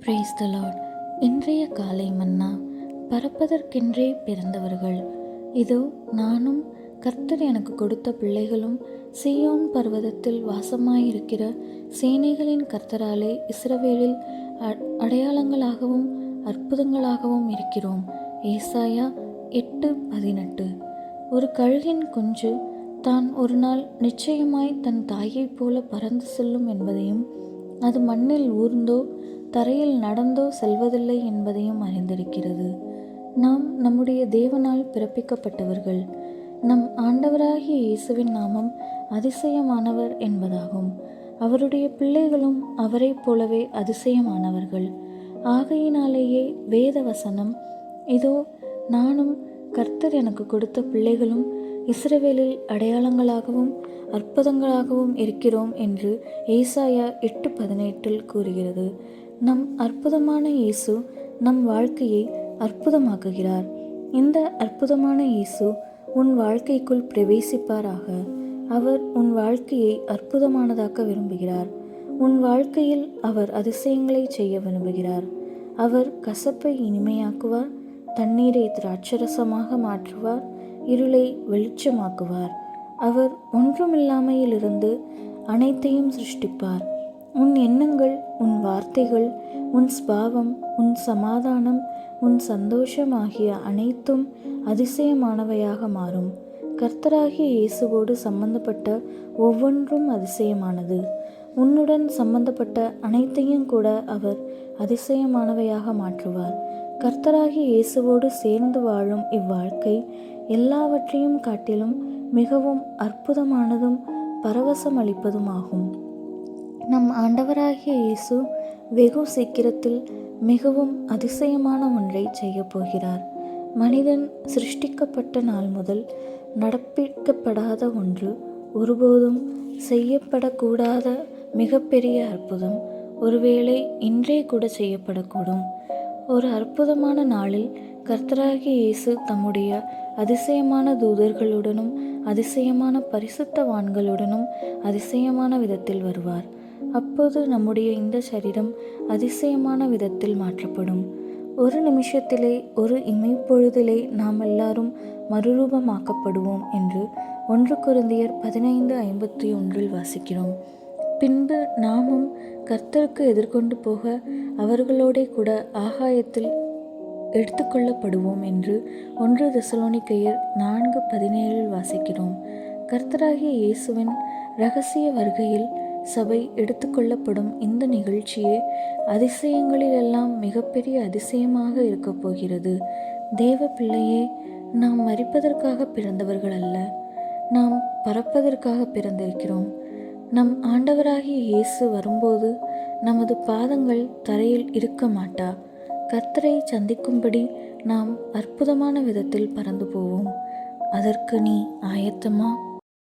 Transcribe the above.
Praise the Lord இன்றைய காலை மன்னா பறப்பதற்கென்றே பிறந்தவர்கள். இதோ நானும் கர்த்தர் எனக்கு கொடுத்த பிள்ளைகளும் சியோன் பர்வதத்தில் வாசமாயிருக்கிற சேனைகளின் கர்த்தராலே இஸ்ரவேலில் அ- அடையாளங்களாகவும் அற்புதங்களாகவும் இருக்கிறோம். ஏசாயா எட்டு பதினெட்டு. ஒரு கழுகின் குஞ்சு தான் ஒரு நாள் நிச்சயமாய் தன் தாயைப் போல பறந்து செல்லும் என்பதையும் அது மண்ணில் ஊர்ந்தோ தரையில் நடந்தோ செல்வதில்லை என்பதையும் அறிந்திருக்கிறது. நாம் நம்முடைய தேவனால் பிறப்பிக்கப்பட்டவர்கள். நம் ஆண்டவராகிய இயேசுவின் நாமம் அதிசயமானவர் என்பதாகும். அவருடைய பிள்ளைகளும் அவரைப் போலவே அதிசயமானவர்கள். ஆகையினாலேயே வேத வசனம் இதோ நானும் கர்த்தர் எனக்கு கொடுத்த பிள்ளைகளும் இஸ்ரவேலில் அடையாளங்களாகவும் அற்புதங்களாகவும் இருக்கிறோம் என்று ஏசாயா எட்டு பதினெட்டில் கூறுகிறது. நம் அற்புதமான இயேசு நம் வாழ்க்கையை அற்புதமாக்குகிறார். இந்த அற்புதமான இயேசு உன் வாழ்க்கைக்குள் பிரவேசிப்பாராக. அவர் உன் வாழ்க்கையை அற்புதமானதாக்க விரும்புகிறார். உன் வாழ்க்கையில் அவர் அதிசயங்களை செய்ய விரும்புகிறார். அவர் கசப்பை இனிமையாக்குவார் தண்ணீரை திராட்சரசமாக மாற்றுவார் இருளை வெளிச்சமாக்குவார். அவர் ஒன்றுமில்லாமையிலிருந்து அனைத்தையும் சிருஷ்டிப்பார். உன் எண்ணங்கள் உன் வார்த்தைகள் உன் ஸ்பாவம் உன் சமாதானம் உன் சந்தோஷம் ஆகிய அனைத்தும் அதிசயமானவையாக மாறும். கர்த்தராகிய இயேசுவோடு சம்பந்தப்பட்ட ஒவ்வொன்றும் அதிசயமானது. உன்னுடன் சம்பந்தப்பட்ட அனைத்தையும் கூட அவர் அதிசயமானவையாக மாற்றுவார். கர்த்தராகிய இயேசுவோடு சேர்ந்து வாழும் இவ்வாழ்க்கை எல்லாவற்றையும் காட்டிலும் மிகவும் அற்புதமானதும் பரவசமளிப்பதுமாகும். நம் ஆண்டவராகிய இயேசு வெகு சீக்கிரத்தில் மிகவும் அதிசயமான ஒன்றை செய்யப் போகிறார். மனிதன் சிருஷ்டிக்கப்பட்ட நாள் முதல் நடப்பிக்கப்படாத ஒன்று ஒருபோதும் செய்யப்படக்கூடாத மிகப்பெரிய அற்புதம் ஒருவேளை இன்றே கூட செய்யப்படக்கூடும். ஒரு அற்புதமான நாளில் கர்த்தராகிய இயேசு தம்முடைய அதிசயமான தூதர்களுடனும் அதிசயமான பரிசுத்தவான்களுடனும் அதிசயமான விதத்தில் வருவார். அப்போது நம்முடைய இந்த சரீரம் அதிசயமான விதத்தில் மாற்றப்படும். ஒரு நிமிஷத்திலே ஒரு இமைப்பொழுதிலே நாம் எல்லாரும் மறுரூபமாக்கப்படுவோம் என்று ஒன்று குருந்தியர் பதினைந்து ஐம்பத்தி ஒன்றில் வாசிக்கிறோம். பின்பு நாமும் கர்த்தருக்கு எதிர்கொண்டு போக அவர்களோடே கூட ஆகாயத்தில் எடுத்துக்கொள்ளப்படுவோம் என்று ஒன்று தெசலோனிக்கையர் நான்கு பதினேழில் வாசிக்கிறோம். கர்த்தராகிய இயேசுவின் ரகசிய வருகையில் சபை எடுத்துக்கொள்ளப்படும் இந்த நிகழ்ச்சியே அதிசயங்களிலெல்லாம் மிகப்பெரிய அதிசயமாக இருக்கப் போகிறது. தேவ பிள்ளையே நாம் மறிப்பதற்காக பிறந்தவர்கள் அல்ல. நாம் பறப்பதற்காக பிறந்திருக்கிறோம். நம் ஆண்டவராகிய இயேசு வரும்போது நமது பாதங்கள் தரையில் இருக்க மாட்டா. கர்த்தரை சந்திக்கும்படி நாம் அற்புதமான விதத்தில் பறந்து போவோம். அதற்கு நீ ஆயத்தமா